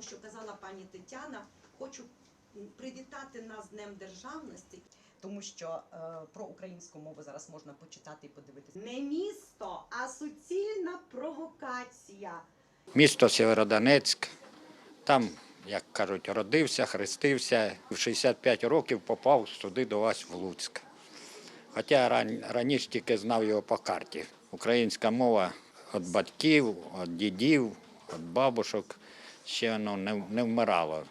тому що казала пані Тетяна, хочу привітати нас з Днем Державності. Тому що е, про українську мову зараз можна почитати і подивитися. Не місто, а суцільна провокація. Місто Сєвєродонецьк. Там, як кажуть, родився, хрестився. В 65 років попав сюди до вас в Луцьк. Хоча ран- раніше тільки знав його по карті. Українська мова від батьків, від дідів, від бабушок ще воно не, не вмирало.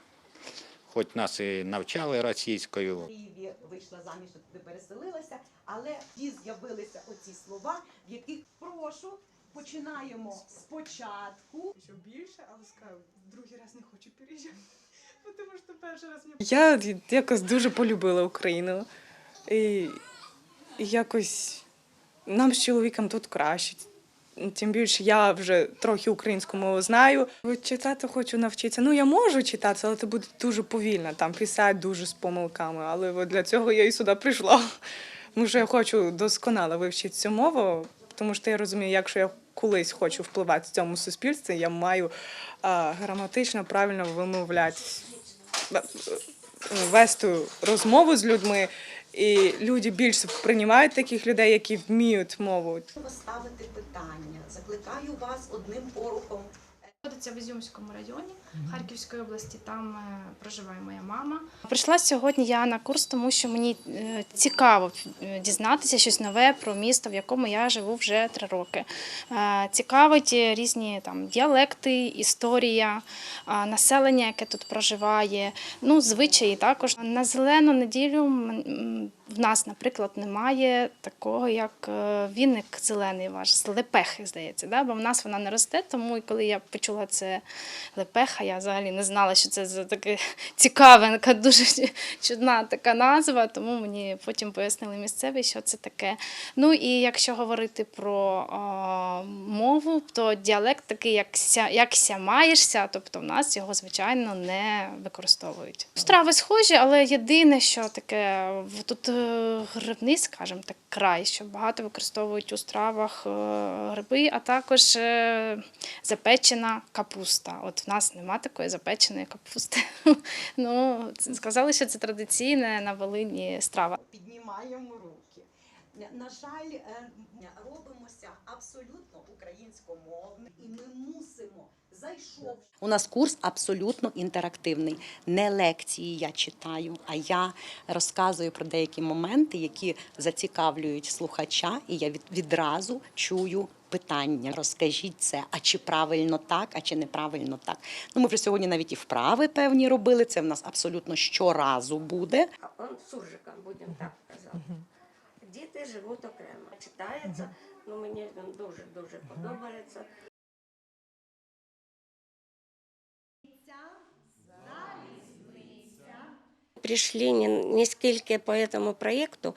Хоч нас і навчали російською, В Києві вийшла заміж, і туди переселилася, але ті з'явилися оці слова, в яких прошу. Починаємо спочатку. Що більше, але скажу, другий раз не хочу переїжджати. Ну, Тому що перший раз мені Я якось дуже полюбила Україну. І, і якось нам з чоловіком тут краще. Тим більше я вже трохи українську мову знаю. Читати хочу навчитися. Ну, я можу читати, але це буде дуже повільно. Там писати дуже з помилками. Але от для цього я і сюди прийшла. Тому що я хочу досконало вивчити цю мову, тому що я розумію, якщо я колись хочу впливати в цьому суспільстві, я маю а, граматично правильно вимовляти вести розмову з людьми, і люди більше приймають таких людей, які вміють мову. Поставити питання. Закликаю вас одним порухом. Знаходиться в Ізюмському районі Харківської області. Там е, проживає моя мама. Прийшла сьогодні я на курс, тому що мені е, цікаво е, дізнатися щось нове про місто, в якому я живу вже три роки. Цікавить різні там діалекти, історія, населення, яке тут проживає, ну звичаї також. На зелену неділю в нас, наприклад, немає такого, як е, віник зелений ваш лепехи, здається, да? бо в нас вона не росте. Тому і коли я почула це лепеха, я взагалі не знала, що це за таке цікавенка, дуже чудна така назва. Тому мені потім пояснили місцеві, що це таке. Ну і якщо говорити про е, мову, то діалект такий, як ся, як ся маєшся, тобто в нас його звичайно не використовують. Страви схожі, але єдине, що таке тут грибний, скажімо так, край, що багато використовують у стравах е, гриби, а також е, запечена капуста. От в нас нема такої запеченої капусти. Ну, сказали, що це традиційна на Волині страва. Піднімаємо руки. На жаль, е, робимося абсолютно українськомовним, і ми мусимо. У нас курс абсолютно інтерактивний. Не лекції я читаю, а я розказую про деякі моменти, які зацікавлюють слухача, і я від, відразу чую. Питання, розкажіть це, а чи правильно так, а чи неправильно так. Ну, ми вже сьогодні навіть і вправи певні робили. Це в нас абсолютно щоразу буде. А он суржиком, будемо так казати. Діти живуть окремо. Читається, ну мені він дуже-дуже подобається. Прийшли не, не скільки по цьому проєкту,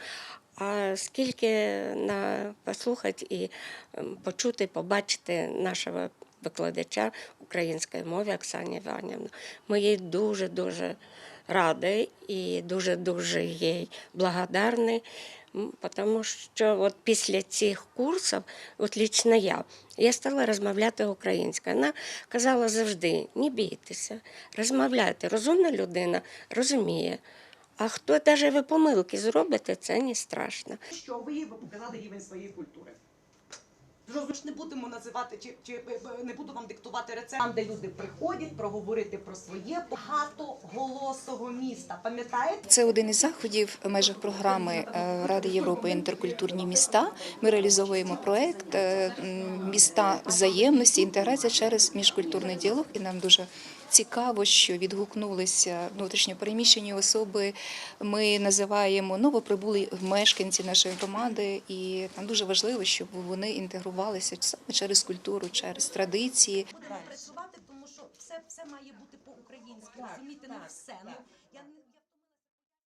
а скільки на послухати і ем, почути, побачити нашого викладача української мови Оксані Іванівну. Ми їй дуже-дуже раді і дуже-дуже їй благодарні, тому що от після цих курсів, от лично я, я стала розмовляти українською. Вона казала завжди: не бійтеся, розмовляйте. Розумна людина розуміє. А хто навіть ви помилки зробите, це не страшно. що ви показали рівень своєї культури. Зрозуміло, ж не будемо називати, чи, чи е, не буду вам диктувати рецепт. Там, де люди приходять проговорити про своє багатоголосого міста. Пам'ятаєте? Це один із заходів в межах програми е, Ради Європи інтеркультурні міста. Ми реалізовуємо проект е, міста взаємності, інтеграція через міжкультурний діалог. І нам дуже цікаво, що відгукнулися внутрішньопереміщені особи. Ми називаємо новоприбулі мешканці нашої громади, і нам дуже важливо, щоб вони інтегрувалися саме через культуру, через традиції. Будемо працювати, тому що все, все має бути по-українськи. Розумієте, не все. Ну,